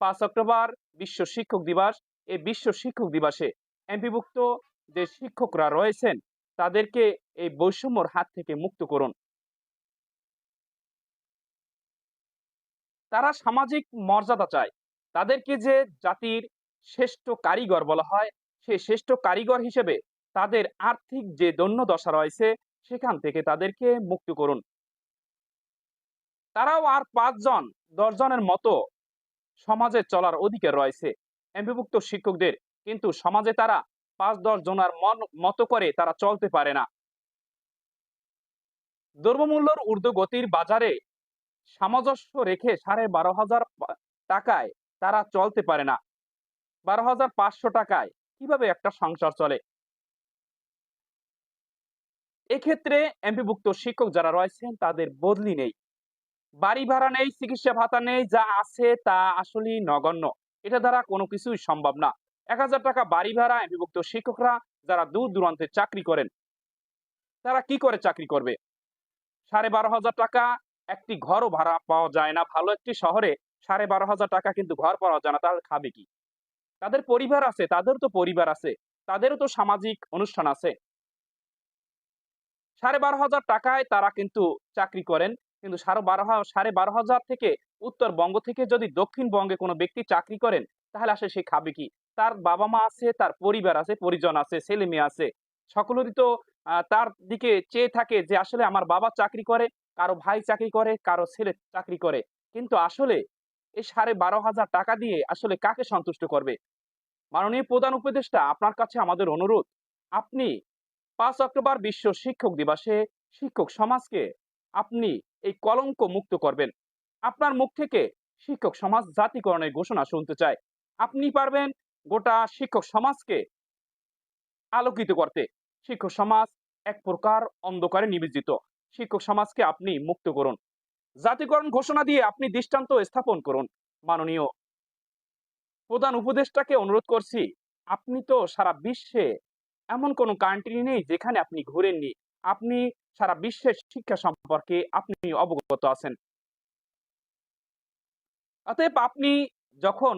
পাঁচ অক্টোবর বিশ্ব শিক্ষক দিবস। এই বিশ্ব শিক্ষক দিবসে এমপিভুক্ত যে শিক্ষকরা রয়েছেন, তাদেরকে এই বৈষম্যর হাত থেকে মুক্ত করুন। তারা সামাজিক মর্যাদা চায়। তাদেরকে যে জাতির শ্রেষ্ঠ কারিগর বলা হয় সেই শ্রেষ্ঠ কারিগর হিসেবে তাদের আর্থিক যে দৈন্য দশা রয়েছে, সেখান থেকে তাদেরকে মুক্ত করুন। তারাও আর পাঁচজন, দশজনের মতো সমাজে চলার অধিকার রয়েছে। এমপিভুক্ত শিক্ষকদের কিন্তু সমাজে তারা পাঁচ দশ জনের মন মতো করে তারা চলতে পারে না। দ্রব্যমূল্যর ঊর্ধ্বগতির বাজারে সামঞ্জস্য রেখে সাড়ে বারো হাজার টাকায় তারা চলতে পারে না। বারো হাজার পাঁচশো টাকায় কীভাবে একটা সংসার চলে? এক্ষেত্রে এমপিভুক্ত শিক্ষক যারা রয়েছেন তাদের বদলি নেই। বাড়ি ভাড়া নেই, চিকিৎসা ভাতা নেই, যা আছে তা আসলে নগণ্য। এটা দ্বারা কোনো কিছুই সম্ভব না। এক হাজার টাকা বাড়ি ভাড়া এমপিভুক্ত শিক্ষকরা যারা দূর দূরান্তে চাকরি করেন, তারা কি করে চাকরি করবে? সাড়ে বারো হাজার টাকা একটি ঘরও ভাড়া পাওয়া যায় না। ভালো একটি শহরে সাড়ে বারো হাজার টাকা কিন্তু ঘর পাওয়া যায় না, তাহলে খাবে কি? তাদের পরিবার আছে তাদের তো পরিবার আছে, তাদেরও তো সামাজিক অনুষ্ঠান আছে। সাড়ে বারো হাজার টাকায় তারা কিন্তু চাকরি করেন কিন্তু সাড়ে বারো সাড়ে বারো হাজার থেকে উত্তরবঙ্গ থেকে যদি দক্ষিণবঙ্গে কোনো ব্যক্তি চাকরি করেন, তাহলে আসলে সে খাবে কি? তার বাবা মা আছে, তার পরিবার আছে, পরিজন আছে, ছেলে মেয়ে আছে। সকলেরই তো তার দিকে চেয়ে থাকে যে আসলে আমার বাবা চাকরি করে, কারও ভাই চাকরি করে, কারও ছেলে চাকরি করে। কিন্তু আসলে এই সাড়ে বারো হাজার টাকা দিয়ে আসলে কাকে সন্তুষ্ট করবে? মাননীয় প্রধান উপদেষ্টা, আপনার কাছে আমাদের অনুরোধ, আপনি পাঁচ অক্টোবর বিশ্ব শিক্ষক দিবসে শিক্ষক সমাজকে আপনি এই কলঙ্ক মুক্ত করবেন। আপনার মুখ থেকে শিক্ষক সমাজ জাতিকরণের ঘোষণা শুনতে চায়। আপনি পারবেন গোটা শিক্ষক সমাজকে আলোকিত করতে। শিক্ষক সমাজ এক প্রকার অন্ধকারে নিবেদিত। শিক্ষক সমাজকে আপনি মুক্ত করুন। জাতিকরণ ঘোষণা দিয়ে আপনি দৃষ্টান্ত স্থাপন করুন। মাননীয় প্রধান উপদেষ্টাকে অনুরোধ করছি, আপনি তো সারা বিশ্বে এমন কোন কান্ট্রি নেই যেখানে আপনি ঘুরেননি। আপনি সারা বিশ্বের শিক্ষা সম্পর্কে আপনি অবগত আছেন। অতএব আপনি যখন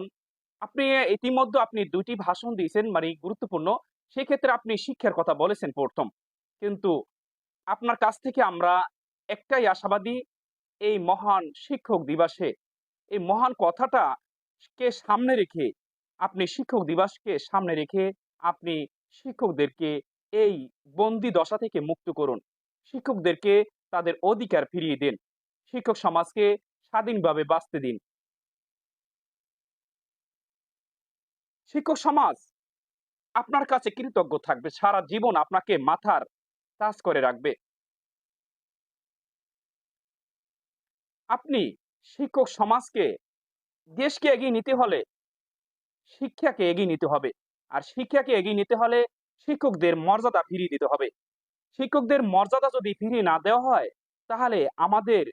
আপনি ইতিমধ্যে আপনি দুটি ভাষণ দিয়েছেন মানে গুরুত্বপূর্ণ, সেক্ষেত্রে আপনি শিক্ষার কথা বলেছেন প্রথম। কিন্তু আপনার কাছ থেকে আমরা একটাই আশাবাদী, এই মহান শিক্ষক দিবসে, এই মহান কথাটা কে সামনে রেখে, আপনি শিক্ষক দিবসকে সামনে রেখে আপনি শিক্ষকদেরকে এই বন্দি দশা থেকে মুক্ত করুন। শিক্ষকদেরকে তাদের অধিকার ফিরিয়ে দিন। শিক্ষক সমাজকে স্বাধীনভাবে বাঁচতে দিন। শিক্ষক সমাজ, আপনার কাছে কৃতজ্ঞ থাকবে। সারা জীবন আপনাকে মাথার তাজ করে রাখবে। আপনি শিক্ষক সমাজকে, দেশকে এগিয়ে নিতে হলে শিক্ষাকে এগিয়ে নিতে হবে। আর শিক্ষাকে এগিয়ে নিতে হলে শিক্ষকদের মর্যাদা ফিরিয়ে দিতে হবে। শিক্ষকদের মর্যাদা যদি ফিরিয়ে না দেওয়া হয়, তাহলে আমাদের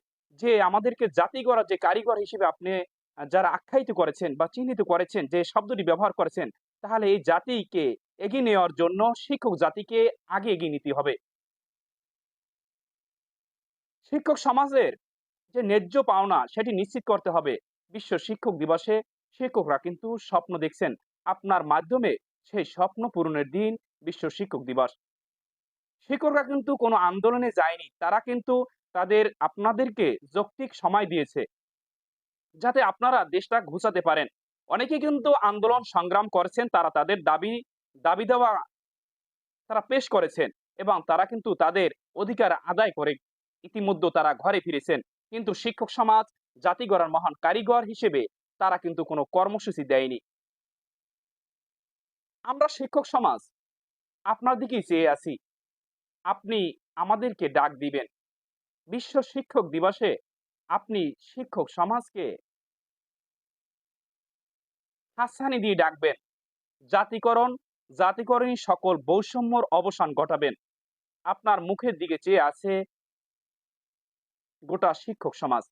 যে, আমাদেরকে জাতি করার যে কারিগর হিসেবে আপনি, যারা আখ্যায়িত করেছেন বা চিহ্নিত করেছেন, যে শব্দটি ব্যবহার করেছেন, তাহলে এই জাতিকে এগিয়ে নেওয়ার জন্য শিক্ষক জাতিকে আগে এগিয়ে নিতে হবে। শিক্ষক সমাজের যে ন্যায্য পাওনা, সেটি নিশ্চিত করতে হবে। বিশ্ব শিক্ষক দিবসে শিক্ষকরা কিন্তু স্বপ্ন দেখছেন, আপনার মাধ্যমে সেই স্বপ্ন পূরণের দিন, বিশ্ব শিক্ষক দিবস। শিক্ষকরা কিন্তু কোনো আন্দোলনে যায়নি, তারা কিন্তু তাদের, আপনাদেরকে যৌক্তিক সময় দিয়েছে, যাতে আপনারা দেশটা ঘুষাতে পারেন। অনেকে কিন্তু আন্দোলন সংগ্রাম করেছেন, তারা তাদের দাবি দাবি দেওয়া তারা পেশ করেছেন এবং তারা কিন্তু তাদের অধিকার আদায় করে ইতিমধ্যে তারা ঘরে ফিরেছেন। কিন্তু শিক্ষক সমাজ, জাতি গড়ার মহান কারিগর হিসেবে তারা কিন্তু কোনো কর্মসূচি দেয়নি। আমরা শিক্ষক সমাজ, আপনার দিকেই চেয়ে আছি। আপনি আমাদেরকে ডাক দিবেন। বিশ্ব শিক্ষক দিবসে আপনি শিক্ষক সমাজকে হাসানি দিয়ে ডাকবেন। জাতিকরণ, জাতিকরণী সকল বৈষম্যর অবসান ঘটাবেন। আপনার মুখের দিকে চেয়ে আছে গোটা শিক্ষক সমাজ।